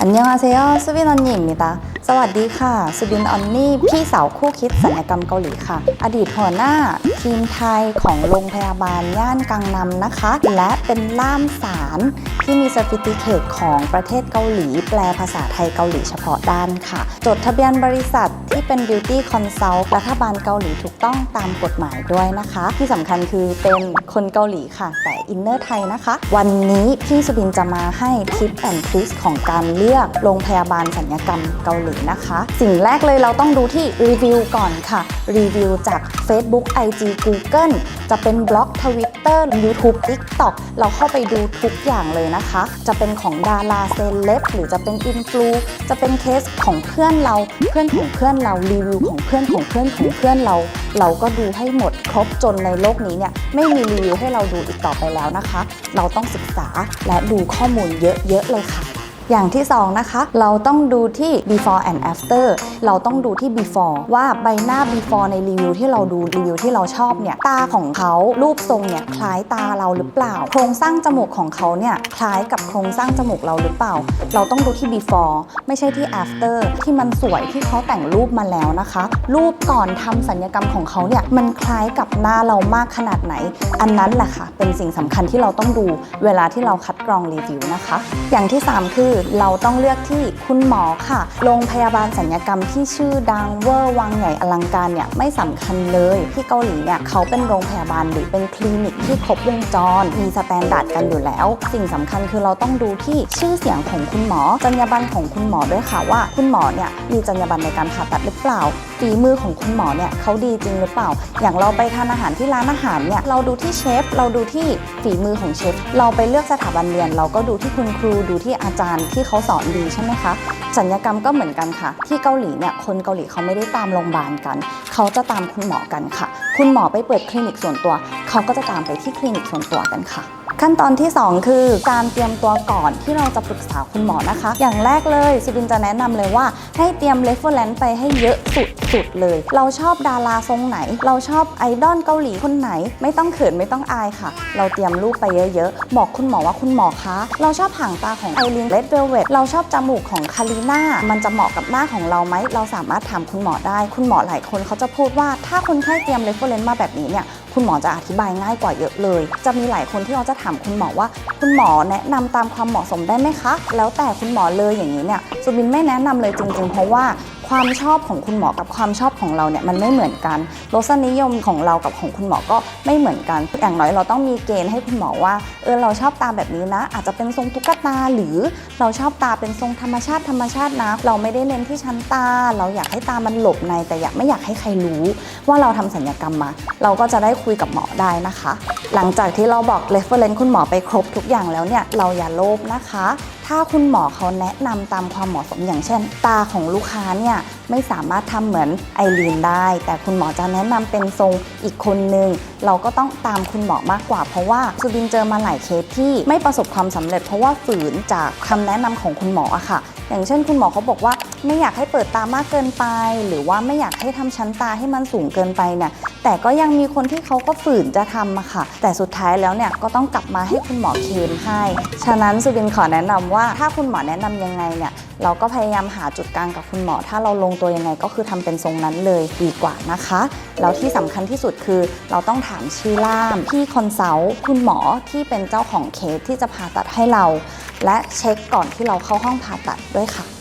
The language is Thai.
อันยองอาเซโยสุ สวัสดีค่ะ สุบินออนนี่ พี่สาวคู่คิดศัลยกรรมเกาหลีค่ะ อดีตหัวหน้าทีมไทยของโรงพยาบาลย่านกังนำนะคะ และเป็นล่ามสารที่มี c e r t i f i c a t e ของประเทศเกาหลี แปลภาษาไทยเกาหลีเฉพาะด้านค่ะ จดทะเบียนบริษัทที่เป็น Beauty Consult รัฐบาลเกาหลีถูกต้องตามกฎหมายด้วยนะคะ ที่สำคัญคือเป็นคนเกาหลีค่ะ แต่อินเนอร์ไทยนะคะ วันนี้พี่สุบินจะมาให้ทิปแอนทริคของการเลือกโรงพยาบาลสัญญกรรมเกาหลีนะคะ สิ่งแรกเลยเราต้องดูที่รีวิวก่อนค่ะ รีวิวจาก Facebook IG Google จะเป็นบล็อก Twitter YouTube TikTok เราเข้าไปดูทุกอย่างเลยนะคะ จะเป็นของดาราเซเลบหรือจะเป็นอินฟลูจะเป็นเคสของเพื่อนเราเพื่อนของเพื่อนเรารีวิวของเพื่อนของเพื่อนของเพื่อนเรา เราก็ดูให้หมดครบจนในโลกนี้เนี่ยไม่มีรีวิวให้เราดูอีกต่อไปแล้วนะคะ เราต้องศึกษาและดูข้อมูลเยอะๆเลยค่ะ อย่างที่2นะคะเราต้องดูที่ before and after เราต้องดูที่ before ว่าใบหน้า before ในรีวิวที่เราดูรีวิวที่เราชอบเนี่ยตาของเขารูปทรงเนี่ยคล้ายตาเราหรือเปล่า โครงสร้างจมูกของเขาเนี่ยคล้ายกับโครงสร้างจมูกเราหรือเปล่า เราต้องดูที่ before ไม่ใช่ที่ after ที่มันสวยที่เขาแต่งรูปมาแล้วนะคะ รูปก่อนทำสัญญกรรมของเขาเนี่ยมันคล้ายกับหน้าเรามากขนาดไหน อันนั้นแหละค่ะ เป็นสิ่งสำคัญที่เราต้องดูเวลาที่เราคัดกรองรีวิวนะคะ อย่างที่ 3 คือเราต้องเลือกที่คุณหมอค่ะ โรงพยาบาลสัญญกรรมที่ชื่อดังเวอร์วังใหญ่อลังการเนี่ยไม่สำคัญเลย ที่เกาหลีเนี่ยเขาเป็นโรงพยาบาลหรือเป็นคลินิกที่ครบวงจร มีสแตนดาร์ดกันอยู่แล้ว สิ่งสำคัญคือเราต้องดูที่ชื่อเสียงของคุณหมอจรรยาบรรณของคุณหมอด้วยค่ะว่า คุณหมอเนี่ยมีจรรยาบรรณในการผ่าตัดหรือเปล่า ฝีมือของคุณหมอเนี่ยเขาดีจริงหรือเปล่า อย่างเราไปทานอาหารที่ร้านอาหารเนี่ยเราดูที่เชฟเราดูที่ฝีมือของเชฟเราไปเลือกสถาบันเรียน เราก็ดูที่คุณครูดูที่อาจารย์ที่เขาสอนดีใช่ไหมคะสัญญกรรมก็เหมือนกันค่ะ ที่เกาหลีเนี่ยคนเกาหลีเขาไม่ได้ตามโรงพยาบาลกัน เขาจะตามคุณหมอกันค่ะ คุณหมอไปเปิดคลินิกส่วนตัว เขาก็จะตามไปที่คลินิกส่วนตัวกันค่ะ ขั้นตอนที่ 2 คือการเตรียมตัวก่อนที่เราจะปรึกษาคุณหมอนะคะ อย่างแรกเลยซิบินจะแนะนำเลยว่าให้เตรียมเรฟเฟอร์แรนซ์ไปให้เยอะสุดๆเลย เราชอบดาราทรงไหน เราชอบไอดอลเกาหลีคนไหน ไม่ต้องเขินไม่ต้องอายค่ะ เราเตรียมรูปไปเยอะๆ บอกคุณหมอว่าคุณหมอคะ เราชอบหางตาของไอรินเลดเวลเวตเราชอบจมูกของคารีนามันจะเหมาะกับหน้าของเราไหมเราสามารถถามคุณหมอได้ คุณหมอหลายคนเขาจะพูดว่าถ้าคนไข้เตรียมเรฟเฟอร์แรนซ์มาแบบนี้เนี่ย คุณหมอจะอธิบายง่ายกว่าเยอะเลย จะมีหลายคนที่เราจะถามคุณหมอว่า คุณหมอแนะนำตามความเหมาะสมได้ไหมคะ แล้วแต่คุณหมอเลยอย่างนี้เนี่ยสุบินไม่แนะนำเลยจริง ๆ เพราะว่า ความชอบของคุณหมอกับความชอบของเราเนี่ยมันไม่เหมือนกันรสนิยมของเรากับของคุณหมอก็ไม่เหมือนกันอย่างน้อยเราต้องมีเกณฑ์ให้คุณหมอว่าเออเราชอบตาแบบนี้นะ อาจจะเป็นทรงตุ๊กตาหรือเราชอบตาเป็นทรงธรรมชาติธรรมชาตินะ เราไม่ได้เน้นที่ชั้นตา เราอยากให้ตามันหลบในแต่อยากไม่อยากให้ใครรู้ ว่าเราทำสัญญกรรมมา เราก็จะได้คุยกับหมอได้นะคะ หลังจากที่เราบอก reference คุณหมอไปครบทุกอย่างแล้วเนี่ยเราอย่าโลภนะคะ ถ้าคุณหมอเขาแนะนำตามความเหมาะสมอย่างเช่น ตาของลูกค้าเนี่ยไม่สามารถทำเหมือนไอรีนได้ แต่คุณหมอจะแนะนำเป็นทรงอีกคนนึง เราก็ต้องตามคุณหมอมากกว่า เพราะว่าสุบินเจอมาหลายเคสที่ไม่ประสบความสำเร็จ เพราะว่าฝืนจากคำแนะนำของคุณหมออะค่ะ อย่างเช่นคุณหมอเขาบอกว่าไม่อยากให้เปิดตามากเกินไป หรือว่าไม่อยากให้ทำชั้นตาให้มันสูงเกินไปเนี่ยแต่ก็ยังมีคนที่เขาก็ฝืนจะทำอะค่ะ แต่สุดท้ายแล้วเนี่ยก็ต้องกลับมาให้คุณหมอเคลมให้ ฉะนั้นสุบินขอแนะนำว่าถ้าคุณหมอแนะนำยังไงเนี่ยเราก็พยายามหาจุดกลางกับคุณหมอ ถ้าเราลงตัวยังไงก็คือทำเป็นทรงนั้นเลยดีกว่านะคะ แล้วที่สำคัญที่สุดคือเราต้องถามชื่อล่ามที่คอนซัลท์คุณหมอที่เป็นเจ้าของเคสที่จะผ่าตัดให้เรา และเช็คก่อนที่เราเข้าห้องผ่าตัดด้วยค่ะ